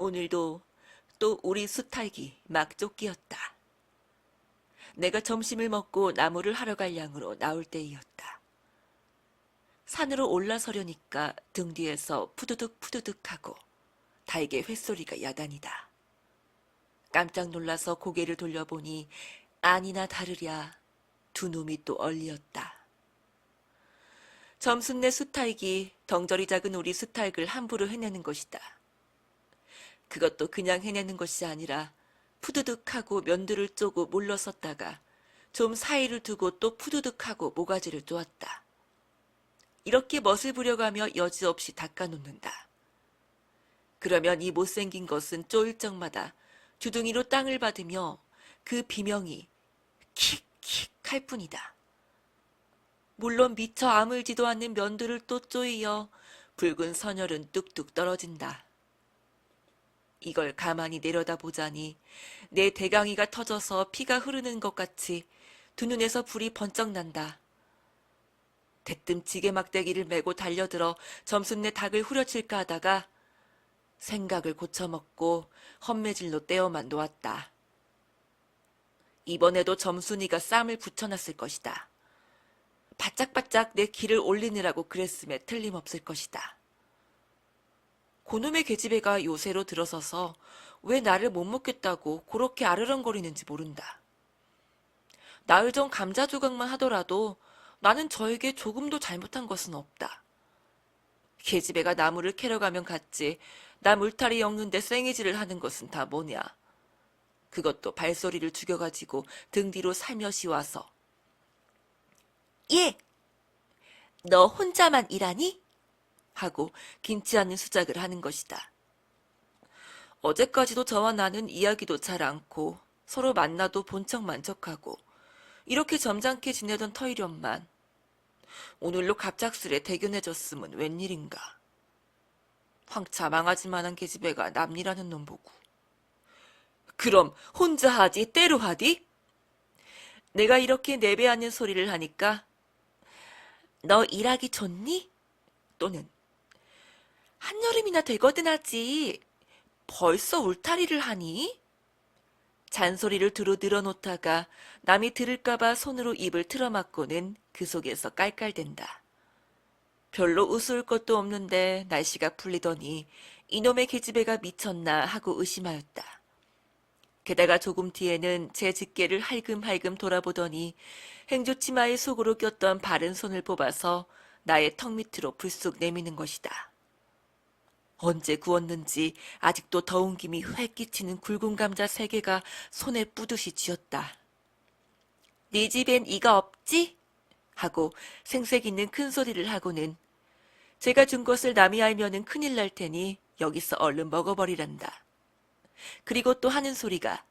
오늘도 또 우리 수탈기 막 쫓기었다. 내가 점심을 먹고 나무를 하러 갈 양으로 나올 때이었다. 산으로 올라서려니까 등 뒤에서 푸드득 푸드득 하고 달개 횟소리가 야단이다. 깜짝 놀라서 고개를 돌려보니 아니나 다르랴 두 놈이 또 얼리었다. 점순내 수탈기 덩저리 작은 우리 수탈을 함부로 해내는 것이다. 그것도 그냥 해내는 것이 아니라 푸드득하고 면들을 쪼고 물러섰다가 좀 사이를 두고 또 푸드득하고 모가지를 쪼았다. 이렇게 멋을 부려가며 여지없이 닦아놓는다. 그러면 이 못생긴 것은 쪼일 적마다 주둥이로 땅을 받으며 그 비명이 킥킥 할 뿐이다. 물론 미처 아물지도 않는 면들을 또 쪼이어 붉은 선혈은 뚝뚝 떨어진다. 이걸 가만히 내려다보자니 내 대강이가 터져서 피가 흐르는 것 같이 두 눈에서 불이 번쩍 난다. 대뜸 지게 막대기를 메고 달려들어 점순내 닭을 후려칠까 하다가 생각을 고쳐먹고 헛매질로 떼어만 놓았다. 이번에도 점순이가 쌈을 붙여놨을 것이다. 바짝바짝 내 길을 올리느라고 그랬음에 틀림없을 것이다. 고놈의 계집애가 요새로 들어서서 왜 나를 못 먹겠다고 그렇게 아르렁거리는지 모른다. 나흘 전 감자 조각만 하더라도 나는 저에게 조금도 잘못한 것은 없다. 계집애가 나무를 캐러 가면 갔지 나 물타리 엮는데 생이질을 하는 것은 다 뭐냐. 그것도 발소리를 죽여가지고 등 뒤로 살며시 와서 예! 너 혼자만 일하니? 하고 김치 않는 수작을 하는 것이다. 어제까지도 저와 나는 이야기도 잘 않고 서로 만나도 본 척만 척하고 이렇게 점잖게 지내던 터이련만 오늘로 갑작스레 대견해졌음은 웬일인가. 황차 망하지만한 계집애가 남이라는 놈 보고 그럼 혼자 하디 때로 하디? 내가 이렇게 내배하는 소리를 하니까 너 일하기 좋니? 또는 한여름이나 되거든 하지. 벌써 울타리를 하니? 잔소리를 두루 늘어놓다가 남이 들을까봐 손으로 입을 틀어막고는 그 속에서 깔깔댄다. 별로 웃을 것도 없는데 날씨가 풀리더니 이놈의 계집애가 미쳤나 하고 의심하였다. 게다가 조금 뒤에는 제 집게를 할금할금 돌아보더니 행조치마의 속으로 꼈던 바른 손을 뽑아서 나의 턱 밑으로 불쑥 내미는 것이다. 언제 구웠는지 아직도 더운 김이 회 끼치는 굵은 감자 세 개가 손에 뿌듯이 쥐었다. 네 집엔 이가 없지? 하고 생색 있는 큰 소리를 하고는 제가 준 것을 남이 알면은 큰일 날 테니 여기서 얼른 먹어버리란다. 그리고 또 하는 소리가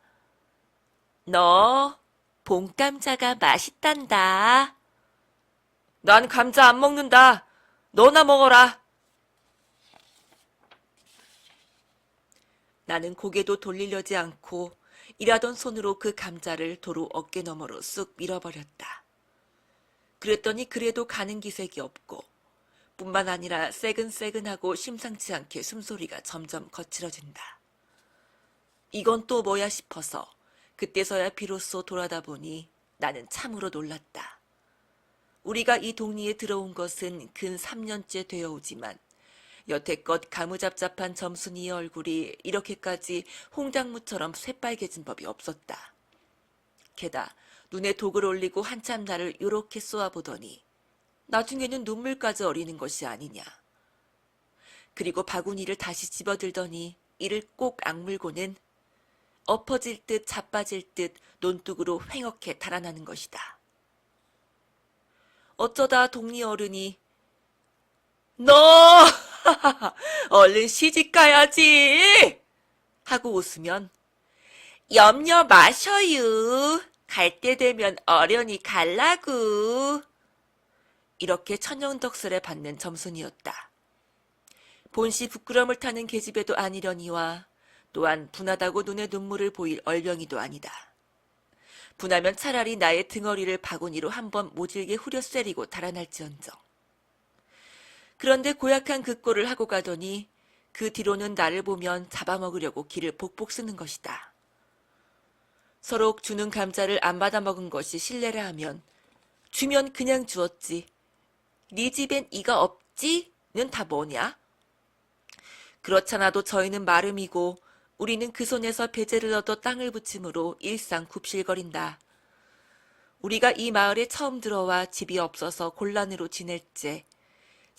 너 봄감자가 맛있단다. 난 감자 안 먹는다. 너나 먹어라. 나는 고개도 돌리려지 않고 일하던 손으로 그 감자를 도로 어깨 너머로 쑥 밀어버렸다. 그랬더니 그래도 가는 기색이 없고 뿐만 아니라 새근새근하고 심상치 않게 숨소리가 점점 거칠어진다. 이건 또 뭐야 싶어서 그때서야 비로소 돌아다 보니 나는 참으로 놀랐다. 우리가 이 동리에 들어온 것은 근 3년째 되어 오지만 여태껏 가무잡잡한 점순이의 얼굴이 이렇게까지 홍장무처럼 새빨개진 법이 없었다. 게다 눈에 독을 올리고 한참 나를 요렇게 쏘아보더니 나중에는 눈물까지 어리는 것이 아니냐. 그리고 바구니를 다시 집어들더니 이를 꼭 악물고는 엎어질 듯 자빠질 듯 논둑으로 횡하게 달아나는 것이다. 어쩌다 동리 어른이 너 얼른 시집 가야지 하고 웃으면 염려 마셔유 갈 때 되면 어련히 갈라구 이렇게 천연덕설에 받는 점순이었다. 본시 부끄럼을 타는 계집애도 아니려니와 또한 분하다고 눈에 눈물을 보일 얼병이도 아니다. 분하면 차라리 나의 등어리를 바구니로 한번 모질게 후려 쐬리고 달아날지언정. 그런데 고약한 그 꼴을 하고 가더니 그 뒤로는 나를 보면 잡아먹으려고 기를 복복 쓰는 것이다. 서로 주는 감자를 안 받아 먹은 것이 신뢰라 하면 주면 그냥 주었지. 네 집엔 이가 없지는 다 뭐냐? 그렇잖아도 저희는 마름이고 우리는 그 손에서 배제를 얻어 땅을 붙임으로 일상 굽실거린다. 우리가 이 마을에 처음 들어와 집이 없어서 곤란으로 지낼째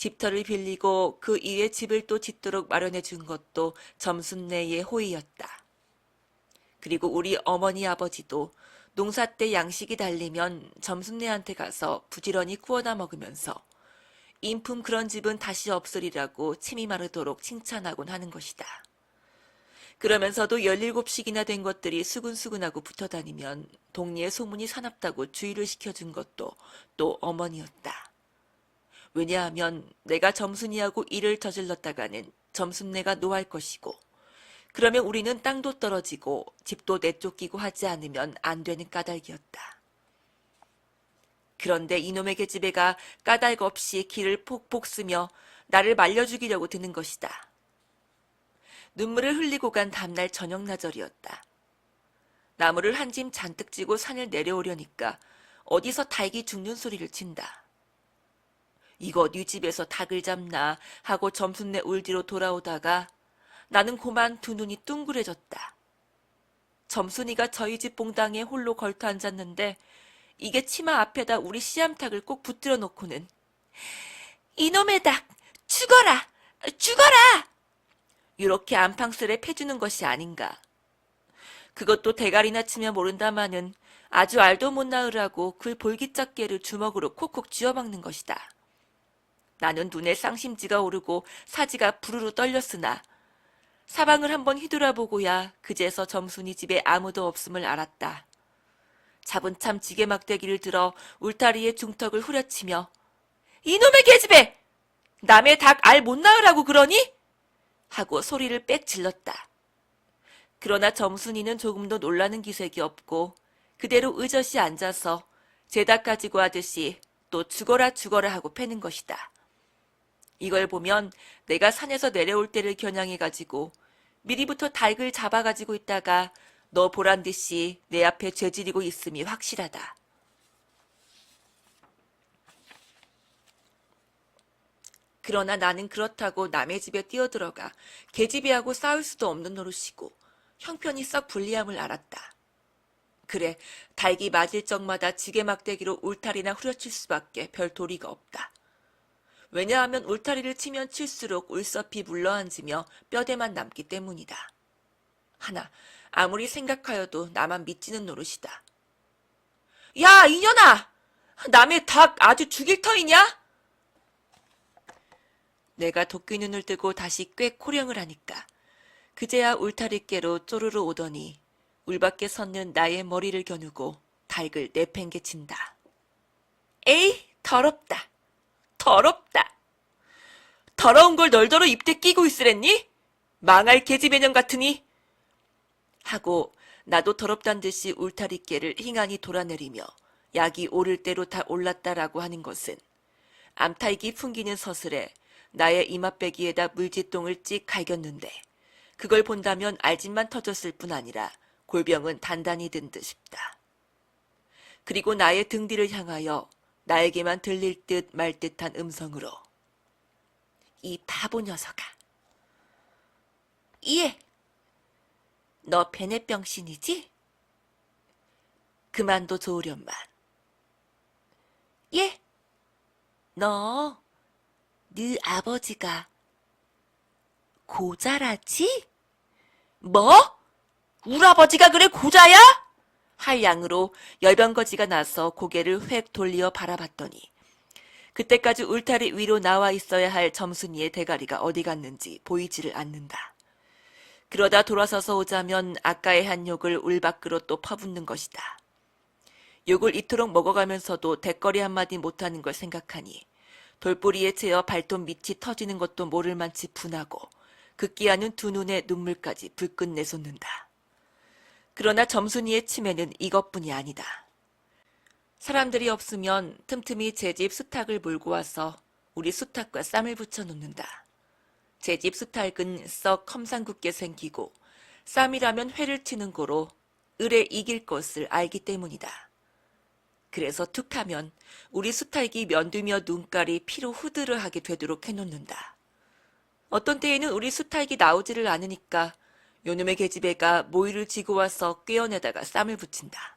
집터를 빌리고 그 이에 집을 또 짓도록 마련해 준 것도 점순내의 호의였다. 그리고 우리 어머니 아버지도 농사 때 양식이 달리면 점순내한테 가서 부지런히 구워다 먹으면서 인품 그런 집은 다시 없으리라고 침이 마르도록 칭찬하곤 하는 것이다. 그러면서도 17씩이나 된 것들이 수근수근하고 붙어 다니면 동리에 소문이 사납다고 주의를 시켜준 것도 또 어머니였다. 왜냐하면 내가 점순이하고 일을 저질렀다가는 점순내가 노할 것이고 그러면 우리는 땅도 떨어지고 집도 내쫓기고 하지 않으면 안 되는 까닭이었다. 그런데 이놈의 계집애가 까닭 없이 길을 폭폭 쓰며 나를 말려 죽이려고 드는 것이다. 눈물을 흘리고 간 다음날 저녁 나절이었다. 나무를 한 짐 잔뜩 지고 산을 내려오려니까 어디서 닭이 죽는 소리를 친다. 이거 네 집에서 닭을 잡나 하고 점순내 울뒤로 돌아오다가 나는 고만 두 눈이 둥그레졌다. 점순이가 저희 집 봉당에 홀로 걸터 앉았는데 이게 치마 앞에다 우리 씨암탉을 꼭 붙들어 놓고는 이놈의 닭 죽어라 죽어라 이렇게 안팡스레 패주는 것이 아닌가. 그것도 대가리나 치며 모른다마는 아주 알도 못 낳으라고 그 볼기짝개를 주먹으로 콕콕 쥐어박는 것이다. 나는 눈에 쌍심지가 오르고 사지가 부르르 떨렸으나 사방을 한번 휘돌아보고야 그제서 점순이 집에 아무도 없음을 알았다. 잡은 참 지게 막대기를 들어 울타리의 중턱을 후려치며 이놈의 계집애! 남의 닭 알 못 낳으라고 그러니? 하고 소리를 빽 질렀다. 그러나 점순이는 조금도 놀라는 기색이 없고 그대로 의젓이 앉아서 제닭 가지고 하듯이 또 죽어라 죽어라 하고 패는 것이다. 이걸 보면 내가 산에서 내려올 때를 겨냥해 가지고 미리부터 닭을 잡아 가지고 있다가 너 보란 듯이 내 앞에 죄지리고 있음이 확실하다. 그러나 나는 그렇다고 남의 집에 뛰어들어가 개집애하고 싸울 수도 없는 노릇이고 형편이 썩 불리함을 알았다. 그래, 닭이 맞을 적마다 지게 막대기로 울타리나 후려칠 수밖에 별 도리가 없다. 왜냐하면 울타리를 치면 칠수록 울서피 물러앉으며 뼈대만 남기 때문이다. 하나, 아무리 생각하여도 나만 믿지는 노릇이다. 야, 이년아! 남의 닭 아주 죽일 터이냐? 내가 도끼 눈을 뜨고 다시 꽤 코령을 하니까 그제야 울타리께로 쪼르르 오더니 울밖에 섰는 나의 머리를 겨누고 닭을 내팽개친다. 에이, 더럽다. 더럽다. 더러운 걸 널더러 입대 끼고 있으랬니? 망할 계집애년 같으니. 하고 나도 더럽단 듯이 울타리깨를 hin하니 돌아내리며 약이 오를 대로 다 올랐다라고 하는 것은 암탉이 풍기는 서슬에 나의 이맛배기에다 물지똥을 찍 갈겼는데 그걸 본다면 알집만 터졌을 뿐 아니라 골병은 단단히 든 듯 싶다. 그리고 나의 등 뒤를 향하여 나에게만 들릴 듯 말 듯한 음성으로 이 바보 녀석아. 예. 너 베네병신이지? 그만도 좋으련만. 예. 너, 네 아버지가 고자라지? 뭐? 울 아버지가 그래 고자야? 할 양으로 열병거지가 나서 고개를 획 돌리어 바라봤더니 그때까지 울타리 위로 나와 있어야 할 점순이의 대가리가 어디 갔는지 보이지를 않는다. 그러다 돌아서서 오자면 아까의 한 욕을 울 밖으로 또 퍼붓는 것이다. 욕을 이토록 먹어가면서도 대거리 한마디 못하는 걸 생각하니 돌뿌리에 채어 발톱 밑이 터지는 것도 모를 만치 분하고 극기하는 두 눈에 눈물까지 불끈 내솟는다. 그러나 점순이의 치매는 이것뿐이 아니다. 사람들이 없으면 틈틈이 제 집 수탉을 몰고 와서 우리 수탉과 쌈을 붙여 놓는다. 제 집 수탈근 썩 컴상궂게 생기고 쌈이라면 회를 치는 고로 을에 이길 것을 알기 때문이다. 그래서 툭하면 우리 수탈기 면두며 눈깔이 피로 후드르하게 되도록 해놓는다. 어떤 때에는 우리 수탈기 나오지를 않으니까 요놈의 계집애가 모이를 지고 와서 꿰어내다가 쌈을 붙인다.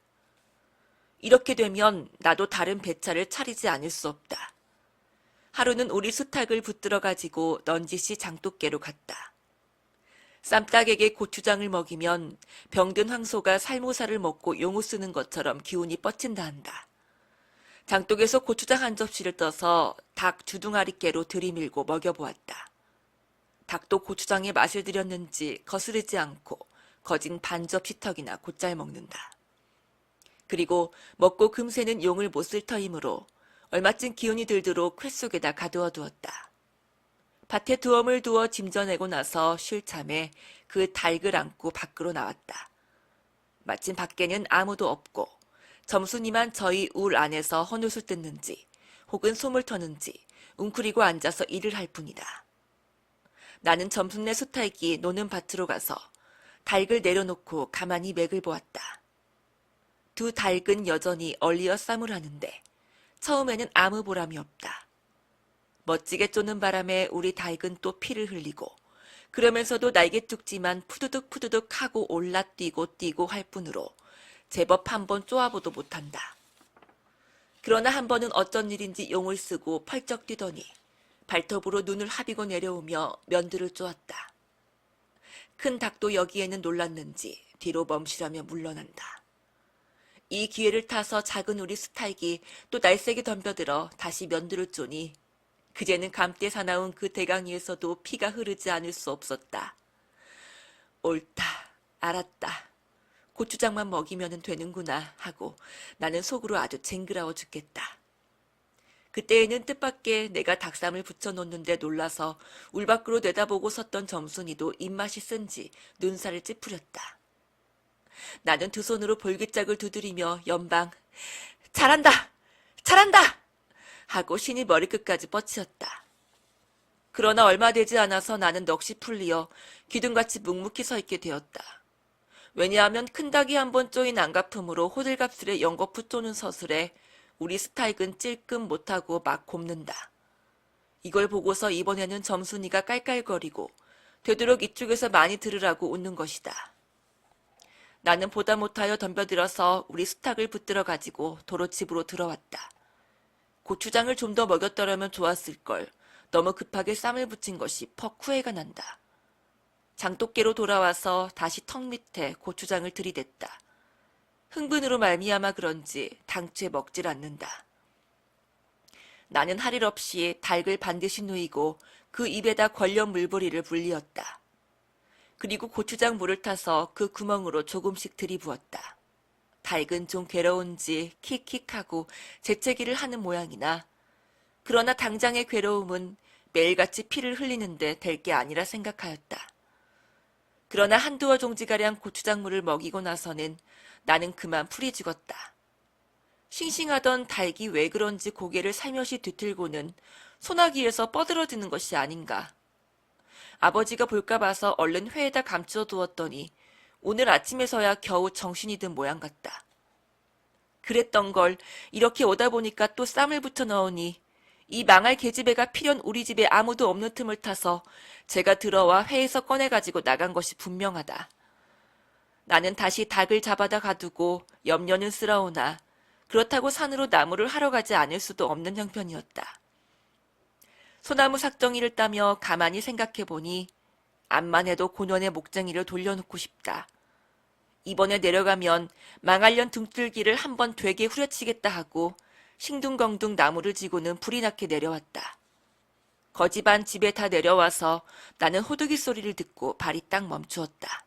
이렇게 되면 나도 다른 배차를 차리지 않을 수 없다. 하루는 우리 수탉을 붙들어 가지고 넌지시 장독계로 갔다. 쌈딱에게 고추장을 먹이면 병든 황소가 살모사를 먹고 용우 쓰는 것처럼 기운이 뻗친다 한다. 장독에서 고추장 한 접시를 떠서 닭 주둥아리깨로 들이밀고 먹여보았다. 닭도 고추장에 맛을 들였는지 거스르지 않고 거진 반 접 시 턱이나 곧잘 먹는다. 그리고 먹고 금새는 용을 못 쓸 터이므로 얼마쯤 기운이 들도록 쾌 속에다 가두어 두었다. 밭에 두엄을 두어 짐져내고 나서 쉴 참에 그 닭을 안고 밖으로 나왔다. 마침 밖에는 아무도 없고 점순이만 저희 울 안에서 헌옷을 뜯는지 혹은 솜을 터는지 웅크리고 앉아서 일을 할 뿐이다. 나는 점순네 수탈기 노는 밭으로 가서 닭을 내려놓고 가만히 맥을 보았다. 두 닭은 여전히 얼리어 쌈을 하는데 처음에는 아무 보람이 없다. 멋지게 쪼는 바람에 우리 닭은 또 피를 흘리고 그러면서도 날개뚝지만 푸드득 푸드득 하고 올라뛰고 뛰고 할 뿐으로 제법 한 번 쪼아보도 못한다. 그러나 한 번은 어쩐 일인지 용을 쓰고 펄쩍 뛰더니 발톱으로 눈을 하비고 내려오며 면들을 쪼았다. 큰 닭도 여기에는 놀랐는지 뒤로 멈시라며 물러난다. 이 기회를 타서 작은 우리 스타익이 또 날쌔게 덤벼들어 다시 면들을 쪼니 그제는 감대 사나운 그 대강이에서도 피가 흐르지 않을 수 없었다. 옳다, 알았다. 고추장만 먹이면 되는구나 하고 나는 속으로 아주 쟁그라워 죽겠다. 그때에는 뜻밖의 내가 닭쌈을 붙여놓는데 놀라서 울 밖으로 내다보고 섰던 점순이도 입맛이 쓴지 눈살을 찌푸렸다. 나는 두 손으로 볼기짝을 두드리며 연방 잘한다! 잘한다! 하고 신이 머리끝까지 뻗치었다. 그러나 얼마 되지 않아서 나는 넋이 풀리어 기둥같이 묵묵히 서 있게 되었다. 왜냐하면 큰 닭이 한 번 쪼인 안가품으로 호들갑스레 연거푸 쪼는 서술에 우리 스타익은 찔끔 못하고 막 곱는다. 이걸 보고서 이번에는 점순이가 깔깔거리고 되도록 이쪽에서 많이 들으라고 웃는 것이다. 나는 보다 못하여 덤벼들어서 우리 수탉을 붙들어 가지고 도로 집으로 들어왔다. 고추장을 좀 더 먹였더라면 좋았을 걸. 너무 급하게 쌈을 붙인 것이 퍽 후회가 난다. 장독계로 돌아와서 다시 턱 밑에 고추장을 들이댔다. 흥분으로 말미암아 그런지 당최 먹질 않는다. 나는 할 일 없이 닭을 반드시 누이고 그 입에다 권력 물부리를 불리었다. 그리고 고추장 물을 타서 그 구멍으로 조금씩 들이부었다. 닭은 좀 괴로운지 킥킥하고 재채기를 하는 모양이나 그러나 당장의 괴로움은 매일같이 피를 흘리는데 될 게 아니라 생각하였다. 그러나 한두어 종지가량 고추장물을 먹이고 나서는 나는 그만 풀이 죽었다. 싱싱하던 닭이 왜 그런지 고개를 살며시 뒤틀고는 소나기에서 뻗어드는 것이 아닌가. 아버지가 볼까 봐서 얼른 회에다 감춰 두었더니 오늘 아침에서야 겨우 정신이 든 모양 같다. 그랬던 걸 이렇게 오다 보니까 또 쌈을 붙여 넣으니 이 망할 계집애가 필연 우리 집에 아무도 없는 틈을 타서 제가 들어와 회에서 꺼내가지고 나간 것이 분명하다. 나는 다시 닭을 잡아다 가두고 염려는 쓰러우나 그렇다고 산으로 나무를 하러 가지 않을 수도 없는 형편이었다. 소나무 삭정이를 따며 가만히 생각해 보니 암만 해도 고년의 목쟁이를 돌려놓고 싶다. 이번에 내려가면 망할년 등줄기를 한번 되게 후려치겠다 하고 싱둥벙둥 나무를 지고는 불이 나게 내려왔다. 거지반 집에 다 내려와서 나는 호두기 소리를 듣고 발이 딱 멈추었다.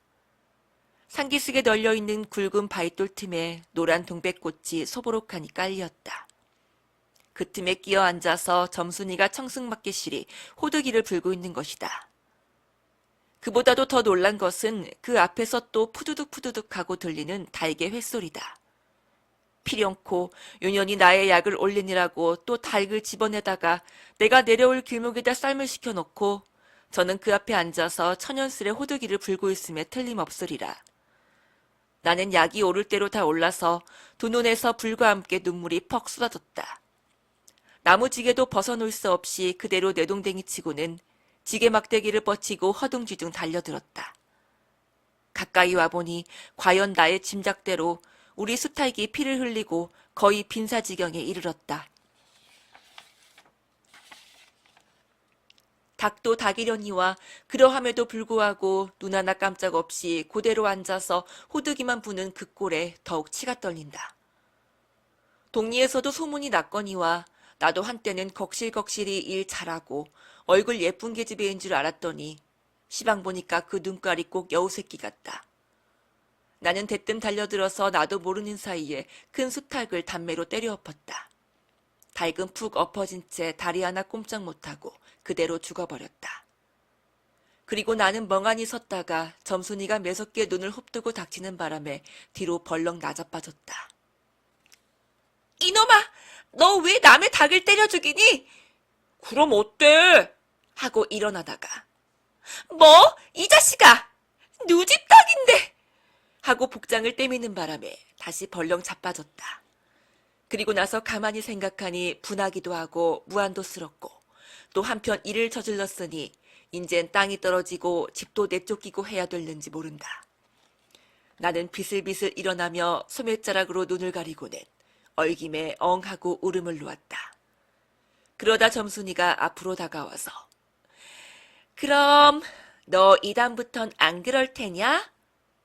상기슭에 널려 있는 굵은 바위돌 틈에 노란 동백꽃이 소보록하니 깔렸다. 그 틈에 끼어 앉아서 점순이가 청승맞게 시리 호두기를 불고 있는 것이다. 그보다도 더 놀란 것은 그 앞에서 또 푸두둑 푸두둑 하고 들리는 닭의 횟소리다. 필연코 요년이 나의 약을 올리느라고 또 닭을 집어내다가 내가 내려올 길목에다 쌀을 시켜놓고 저는 그 앞에 앉아서 천연스레 호두기를 불고 있음에 틀림없으리라. 나는 약이 오를 대로 다 올라서 두 눈에서 불과 함께 눈물이 퍽 쏟아졌다. 나무지게도 벗어놓을 수 없이 그대로 내동댕이 치고는 지게 막대기를 뻗치고 허둥지둥 달려들었다. 가까이 와보니 과연 나의 짐작대로 우리 수탉이 피를 흘리고 거의 빈사지경에 이르렀다. 닭도 닭이려니와 그러함에도 불구하고 눈 하나 깜짝 없이 그대로 앉아서 호두기만 부는 그 꼴에 더욱 치가 떨린다. 동리에서도 소문이 났거니와 나도 한때는 걱실걱실히 일 잘하고 얼굴 예쁜 계집애인 줄 알았더니 시방 보니까 그 눈깔이 꼭 여우새끼 같다. 나는 대뜸 달려들어서 나도 모르는 사이에 큰 수탉을 단매로 때려 엎었다. 닭은 푹 엎어진 채 다리 하나 꼼짝 못하고 그대로 죽어버렸다. 그리고 나는 멍하니 섰다가 점순이가 매섭게 눈을 흡뜨고 닥치는 바람에 뒤로 벌렁 나자빠졌다. 이놈아! 너 왜 남의 닭을 때려 죽이니? 그럼 어때? 하고 일어나다가 뭐? 이 자식아! 누집 닭인데! 하고 복장을 떼미는 바람에 다시 벌렁 자빠졌다. 그리고 나서 가만히 생각하니 분하기도 하고 무한도스럽고 또 한편 일을 저질렀으니 인젠 땅이 떨어지고 집도 내쫓기고 해야 될는지 모른다. 나는 비슬비슬 일어나며 소매자락으로 눈을 가리고는 얼김에 엉하고 울음을 놓았다. 그러다 점순이가 앞으로 다가와서 그럼 너 이다음부턴 안 그럴 테냐?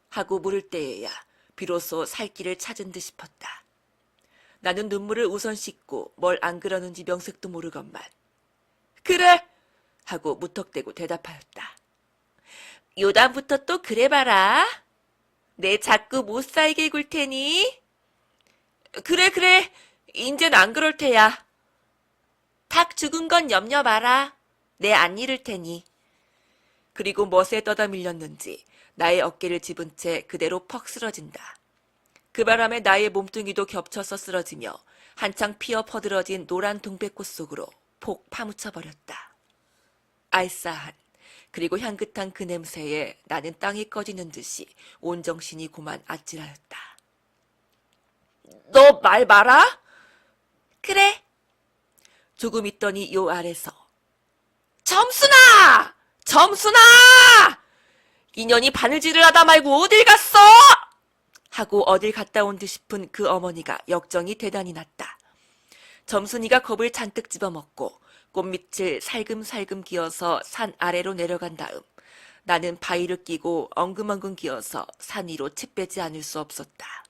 하고 물을 때에야 비로소 살 길을 찾은 듯 싶었다. 나는 눈물을 우선 씻고 뭘 안 그러는지 명색도 모르건만 그래! 하고 무턱대고 대답하였다. 요다음부터 또 그래봐라. 내 자꾸 못 살게 굴 테니. 그래 그래 인젠 안 그럴 테야. 닭 죽은 건 염려 마라. 내 안 잃을 테니. 그리고 멋에 떠다 밀렸는지 나의 어깨를 집은 채 그대로 퍽 쓰러진다. 그 바람에 나의 몸뚱이도 겹쳐서 쓰러지며 한창 피어 퍼들어진 노란 동백꽃 속으로 폭 파묻혀 버렸다. 알싸한 그리고 향긋한 그 냄새에 나는 땅이 꺼지는 듯이 온 정신이 고만 아찔하였다. 너 말 마라? 그래. 조금 있더니 요 아래서 점순아! 점순아! 인연이 바늘질을 하다 말고 어딜 갔어? 하고 어딜 갔다 온 듯 싶은 그 어머니가 역정이 대단히 났다. 점순이가 겁을 잔뜩 집어먹고 꽃밑을 살금살금 기어서 산 아래로 내려간 다음 나는 바위를 끼고 엉금엉금 기어서 산 위로 치 빼지 않을 수 없었다.